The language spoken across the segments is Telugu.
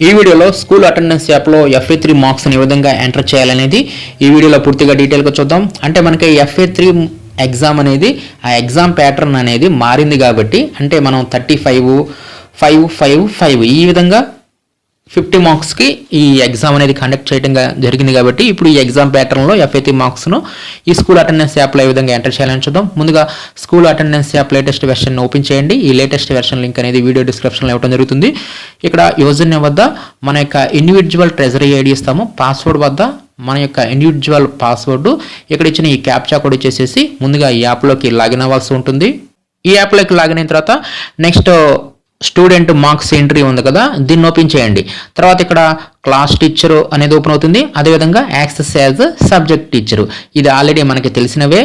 ఈ వీడియోలో స్కూల్ అటెండెన్స్ యాప్లో ఎఫ్ఏ త్రీ మార్క్స్ని ఏ విధంగా ఎంటర్ చేయాలనేది ఈ వీడియోలో పూర్తిగా డీటెయిల్గా చూద్దాం. అంటే మనకి ఎఫ్ఏ త్రీ ఎగ్జామ్ అనేది ఆ ఎగ్జామ్ ప్యాటర్న్ అనేది మారింది కాబట్టి అంటే మనం thirty five five five five ఈ విధంగా ఫిఫ్టీ మార్క్స్కి ఈ ఎగ్జామ్ అనేది కండక్ట్ చేయడం జరిగింది కాబట్టి ఇప్పుడు ఈ ఎగ్జామ్ ప్యాటర్న్లో ఎఫ్ఐటీ మార్క్స్ను ఈ స్కూల్ అటెండెన్స్ యాప్లో ఏ విధంగా ఎంటర్ చేయాలని చూద్దాం. ముందుగా school attendance app latest version open చేయండి. ఈ లేటెస్ట్ వెర్షన్ లింక్ అనేది వీడియో డిస్క్రిప్షన్లో ఇవ్వడం జరుగుతుంది. ఇక్కడ యూజర్ నేమ్ వద్ద మన యొక్క ఇండివిజువల్ ట్రెజరీ ఐడి ఇస్తాము. పాస్వర్డ్ వద్ద మన యొక్క ఇండివిజువల్ పాస్వర్డ్ ఇక్కడ ఇచ్చిన ఈ క్యాప్చా కోడ్ ఇచ్చేసేసి ముందుగా ఈ యాప్లోకి లాగిన్ అవ్వాల్సి ఉంటుంది. ఈ యాప్లోకి లాగిన్ అయిన తర్వాత నెక్స్ట్ స్టూడెంట్ మార్క్స్ ఎంట్రీ ఉంది కదా దీన్ని ఓపెన్ చేయండి. తర్వాత ఇక్కడ క్లాస్ టీచర్ అనేది ఓపెన్ అవుతుంది. అదేవిధంగా యాక్సెస్ యాజ్ సబ్జెక్ట్ టీచరు ఇది ఆల్రెడీ మనకి తెలిసినవే.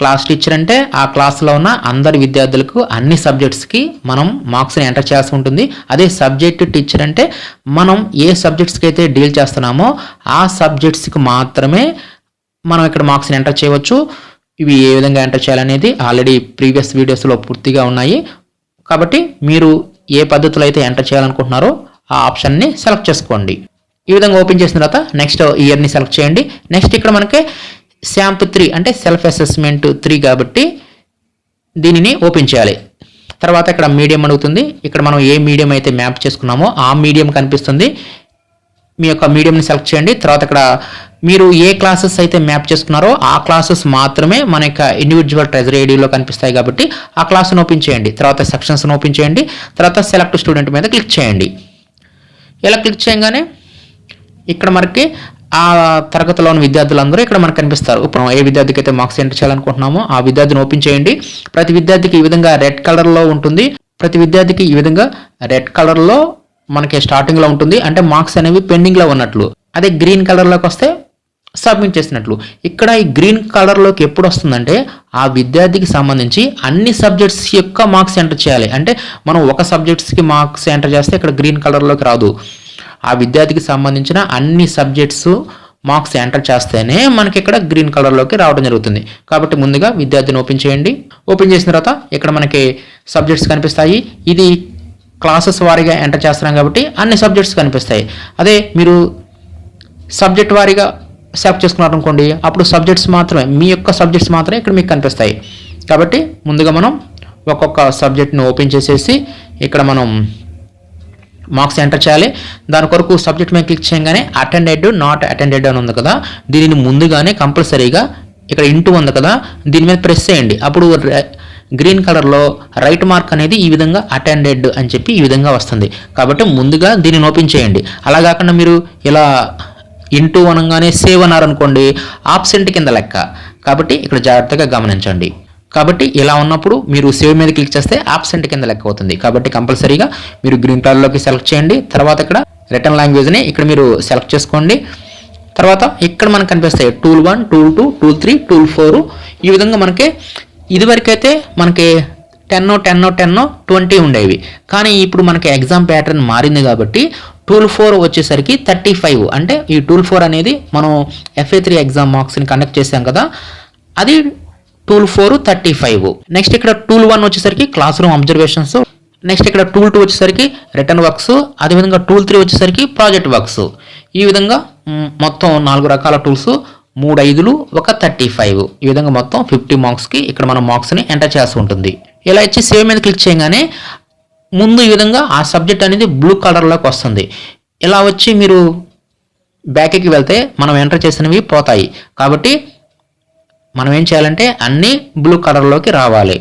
క్లాస్ టీచర్ అంటే ఆ క్లాస్లో ఉన్న అందరి విద్యార్థులకు అన్ని సబ్జెక్ట్స్కి మనం మార్క్స్ని ఎంటర్ చేయాల్సి ఉంటుంది. అదే సబ్జెక్ట్ టీచర్ అంటే మనం ఏ సబ్జెక్ట్స్కి అయితే డీల్ చేస్తున్నామో ఆ సబ్జెక్ట్స్కి మాత్రమే మనం ఇక్కడ మార్క్స్ని ఎంటర్ చేయవచ్చు. ఇవి ఏ విధంగా ఎంటర్ చేయాలనేది ఆల్రెడీ ప్రీవియస్ వీడియోస్లో పూర్తిగా ఉన్నాయి. కాబట్టి మీరు ఏ పద్ధతిలో అయితే ఎంటర్ చేయాలనుకుంటున్నారో ఆ ఆప్షన్ని సెలెక్ట్ చేసుకోండి. ఈ విధంగా ఓపెన్ చేసిన తర్వాత నెక్స్ట్ ఇయర్ని సెలెక్ట్ చేయండి. నెక్స్ట్ ఇక్కడ మనకి శాంప్ త్రీ అంటే సెల్ఫ్ అసెస్మెంట్ త్రీ కాబట్టి దీనిని ఓపెన్ చేయాలి. తర్వాత ఇక్కడ మీడియం అడుగుతుంది. ఇక్కడ మనం ఏ మీడియం అయితే మ్యాప్ చేసుకున్నామో ఆ మీడియం కనిపిస్తుంది. మీ యొక్క మీడియంని సెలెక్ట్ చేయండి. తర్వాత ఇక్కడ మీరు ఏ క్లాసెస్ అయితే మ్యాప్ చేసుకున్నారో ఆ క్లాసెస్ మాత్రమే మన యొక్క ఇండివిజువల్ ట్రెజరీ ఐడిలో కనిపిస్తాయి కాబట్టి ఆ క్లాస్ను ఓపెన్ చేయండి. తర్వాత సెక్షన్స్ని ఓపెన్ చేయండి. తర్వాత సెలెక్ట్ స్టూడెంట్ మీద క్లిక్ చేయండి. ఇలా క్లిక్ చేయగానే ఇక్కడ మనకి ఆ తరగతిలో ఉన్న విద్యార్థులందరూ ఇక్కడ మనకు కనిపిస్తారు. ఇప్పుడు ఏ విద్యార్థికి అయితే మార్క్స్ ఎంటర్ చేయాలనుకుంటున్నామో ఆ విద్యార్థిని ఓపెన్ చేయండి. ప్రతి విద్యార్థికి ఈ విధంగా రెడ్ కలర్లో ఉంటుంది. ప్రతి విద్యార్థికి ఈ విధంగా రెడ్ కలర్లో మనకి స్టార్టింగ్లో ఉంటుంది. అంటే మార్క్స్ అనేవి పెండింగ్లో ఉన్నట్లు. అదే గ్రీన్ కలర్లోకి వస్తే సబ్మిట్ చేసినట్లు. ఇక్కడ ఈ గ్రీన్ కలర్లోకి ఎప్పుడు వస్తుందంటే ఆ విద్యార్థికి సంబంధించి అన్ని సబ్జెక్ట్స్ యొక్క మార్క్స్ ఎంటర్ చేయాలి. అంటే మనం ఒక సబ్జెక్ట్స్కి మార్క్స్ ఎంటర్ చేస్తే ఇక్కడ గ్రీన్ కలర్లోకి రాదు. ఆ విద్యార్థికి సంబంధించిన అన్ని సబ్జెక్ట్స్ మార్క్స్ ఎంటర్ చేస్తేనే మనకి ఇక్కడ గ్రీన్ కలర్లోకి రావడం జరుగుతుంది. కాబట్టి ముందుగా విద్యార్థిని ఓపెన్ చేయండి. ఓపెన్ చేసిన తర్వాత ఇక్కడ మనకి సబ్జెక్ట్స్ కనిపిస్తాయి. ఇది క్లాసెస్ వారీగా ఎంటర్ చేస్తున్నాం కాబట్టి అన్ని సబ్జెక్ట్స్ కనిపిస్తాయి. అదే మీరు సబ్జెక్ట్ వారీగా సెలెక్ట్ చేసుకున్నారు అనుకోండి అప్పుడు సబ్జెక్ట్స్ మాత్రమే మీ యొక్క సబ్జెక్ట్స్ మాత్రమే ఇక్కడ మీకు కనిపిస్తాయి. కాబట్టి ముందుగా మనం ఒక్కొక్క సబ్జెక్ట్ని ఓపెన్ చేసేసి ఇక్కడ మనం మార్క్స్ ఎంటర్ చేయాలి. దాని కొరకు సబ్జెక్ట్ మీద క్లిక్ చేయగానే అటెండెడ్ నాట్ అటెండెడ్ అని ఉంది కదా దీనిని ముందుగానే కంపల్సరీగా ఇక్కడ ఇంటూ ఉంది కదా దీని మీద ప్రెస్ చేయండి. అప్పుడు గ్రీన్ కలర్లో రైట్ మార్క్ అనేది ఈ విధంగా అటెండెడ్ అని చెప్పి ఈ విధంగా వస్తుంది. కాబట్టి ముందుగా దీనిని ఓపెన్ చేయండి. అలా కాకుండా మీరు ఇలా ఇంటూ అనగానే సేవ్ అన్నారనుకోండి ఆబ్సెంట్ కింద లెక్క. కాబట్టి ఇక్కడ జాగ్రత్తగా గమనించండి. కాబట్టి ఇలా ఉన్నప్పుడు మీరు సేవ్ మీద క్లిక్ చేస్తే ఆబ్సెంట్ కింద లెక్క అవుతుంది. కాబట్టి కంపల్సరీగా మీరు గ్రీన్ కలర్లోకి సెలెక్ట్ చేయండి. తర్వాత ఇక్కడ రిటర్న్ లాంగ్వేజ్ని ఇక్కడ మీరు సెలెక్ట్ చేసుకోండి. తర్వాత ఇక్కడ మనకు కనిపిస్తాయి tool one tool two tool three tool four ఈ విధంగా మనకి ఇదివరకైతే మనకి టెన్ టెన్ టెన్ ట్వంటీ ఉండేవి. కానీ ఇప్పుడు మనకి ఎగ్జామ్ ప్యాటర్న్ మారింది కాబట్టి టూల్ ఫోర్ వచ్చేసరికి థర్టీ ఫైవ్. అంటే ఈ టూల్ ఫోర్ అనేది మనం ఎఫ్ఏ త్రీ ఎగ్జామ్ మార్క్స్ని కండక్ట్ చేసాం కదా అది tool four thirty five. Next ఇక్కడ టూల్ వన్ వచ్చేసరికి క్లాస్ రూమ్ అబ్జర్వేషన్స్ నెక్స్ట్ ఇక్కడ టూల్ టూ వచ్చేసరికి రిటర్న్ వర్క్స్ అదేవిధంగా టూల్ త్రీ వచ్చేసరికి ప్రాజెక్ట్ వర్క్స్ ఈ విధంగా మొత్తం నాలుగు రకాల టూల్స్ మూడు ఐదులు ఒక థర్టీ ఫైవ్. ఈ విధంగా మొత్తం ఫిఫ్టీ మార్క్స్కి ఇక్కడ మనం మార్క్స్ని ఎంటర్ చేసి ఉంటుంది. ఇలా ఇచ్చి సేవ్ మీద క్లిక్ చేయగానే ముందు ఈ విధంగా ఆ సబ్జెక్ట్ అనేది బ్లూ కలర్లోకి వస్తుంది. ఇలా వచ్చి మీరు బ్యాక్కి వెళ్తే మనం ఎంటర్ చేసినవి పోతాయి. కాబట్టి మనం ఏం చేయాలంటే అన్నీ బ్లూ కలర్లోకి రావాలి.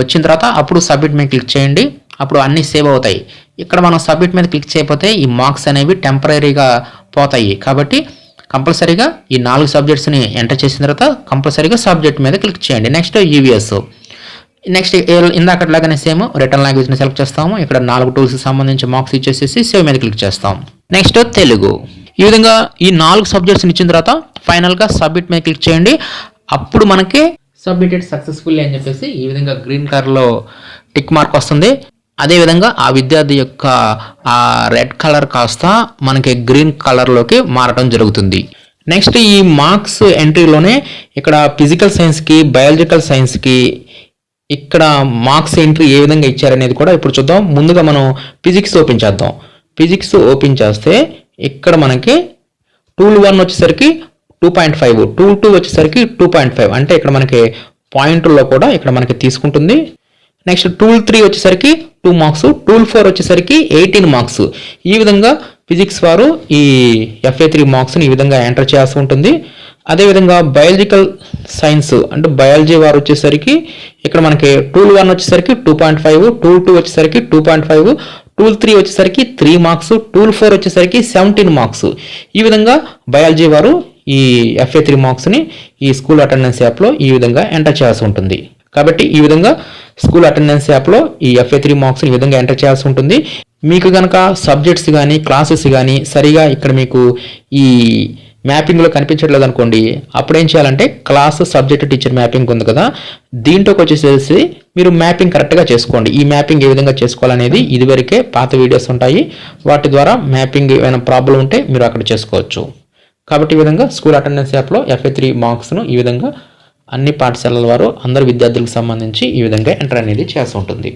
వచ్చిన తర్వాత అప్పుడు సబ్మిట్ మీద క్లిక్ చేయండి. అప్పుడు అన్నీ సేవ్ అవుతాయి. ఇక్కడ మనం సబ్మిట్ మీద క్లిక్ చేయకపోతే ఈ మార్క్స్ అనేవి టెంపరీగా పోతాయి. కాబట్టి కంపల్సరీగా ఈ నాలుగు సబ్జెక్ట్స్ని ఎంటర్ చేసిన తర్వాత కంపల్సరీగా సబ్జెక్ట్ మీద క్లిక్ చేయండి. నెక్స్ట్ ఈవీఎస్ నెక్స్ట్ ఇందాకట్లాగానే సేమ్ రిటర్న్ లాంగ్వేజ్ని సెలెక్ట్ చేస్తాము. ఇక్కడ నాలుగు టూల్స్ సంబంధించి మార్క్స్ ఇచ్చేసేసి సేవ్ మీద క్లిక్ చేస్తాం నెక్స్ట్ తెలుగు. ఈ విధంగా ఈ నాలుగు సబ్జెక్ట్స్ని ఇచ్చిన తర్వాత ఫైనల్గా సబ్మిట్ మీద క్లిక్ చేయండి. అప్పుడు మనకి సబ్మిటెడ్ సక్సెస్ఫుల్లీ అని చెప్పేసి ఈ విధంగా గ్రీన్ కలర్లో టిక్ మార్క్ వస్తుంది. అదేవిధంగా ఆ విద్యార్థి యొక్క ఆ రెడ్ కలర్ కాస్త మనకి గ్రీన్ కలర్లోకి మారటం జరుగుతుంది. నెక్స్ట్ ఈ మార్క్స్ ఎంట్రీలోనే ఇక్కడ ఫిజికల్ సైన్స్కి బయాలజికల్ సైన్స్కి ఇక్కడ మార్క్స్ ఎంట్రీ ఏ విధంగా ఇచ్చారనేది కూడా ఇప్పుడు చూద్దాం. ముందుగా మనం ఫిజిక్స్ ఓపెన్ చేద్దాం. ఫిజిక్స్ ఓపెన్ చేస్తే ఇక్కడ మనకి టూల్ వన్ వచ్చేసరికి two point five tool two వచ్చేసరికి టూ పాయింట్ ఫైవ్. అంటే ఇక్కడ మనకి పాయింట్లో కూడా ఇక్కడ మనకి తీసుకుంటుంది. నెక్స్ట్ టూల్ త్రీ వచ్చేసరికి టూ మార్క్స్ టూల్ ఫోర్ వచ్చేసరికి ఎయిటీన్ మార్క్స్. ఈ విధంగా ఫిజిక్స్ వారు ఈ ఎఫ్ఏ త్రీ మార్క్స్ని ఈ విధంగా ఎంటర్ చేయాల్సి ఉంటుంది. అదేవిధంగా బయాలజికల్ సైన్స్ అంటే బయాలజీ వారు వచ్చేసరికి ఇక్కడ మనకి టూల్ వన్ వచ్చేసరికి two point five tool two వచ్చేసరికి two point five tool three వచ్చేసరికి త్రీ మార్క్స్ టూల్ ఫోర్ వచ్చేసరికి సెవెంటీన్ మార్క్స్. ఈ విధంగా బయాలజీ వారు ఈ ఎఫ్ఏ త్రీ మార్క్స్ని ఈ స్కూల్ అటెండెన్స్ యాప్లో ఈ విధంగా ఎంటర్ చేయాల్సి ఉంటుంది. కాబట్టి ఈ విధంగా స్కూల్ అటెండెన్స్ యాప్లో ఈ ఎఫ్ఏ త్రీ మార్క్స్ ఈ విధంగా ఎంటర్ చేయాల్సి ఉంటుంది. మీకు కనుక సబ్జెక్ట్స్ కానీ క్లాసెస్ కానీ సరిగా ఇక్కడ మీకు ఈ మ్యాపింగ్లో కనిపించట్లేదు అనుకోండి అప్పుడు ఏం చేయాలంటే క్లాస్ సబ్జెక్ట్ టీచర్ మ్యాపింగ్ ఉంది కదా దీంట్లోకి వచ్చేసేసి మీరు మ్యాపింగ్ కరెక్ట్గా చేసుకోండి. ఈ మ్యాపింగ్ ఏ విధంగా చేసుకోవాలనేది ఇదివరకే పాత వీడియోస్ ఉంటాయి. వాటి ద్వారా మ్యాపింగ్ ఏమైనా ప్రాబ్లం ఉంటే మీరు అక్కడ చేసుకోవచ్చు. కాబట్టి ఈ విధంగా స్కూల్ అటెండెన్స్ యాప్లో ఎఫ్ఏ త్రీ మార్క్స్ను ఈ విధంగా అన్ని పాఠశాలల వారు అందరు విద్యార్థులకు సంబంధించి ఈ విధంగా ఎంటర్ అనేది చేస్తూ ఉంటుంది.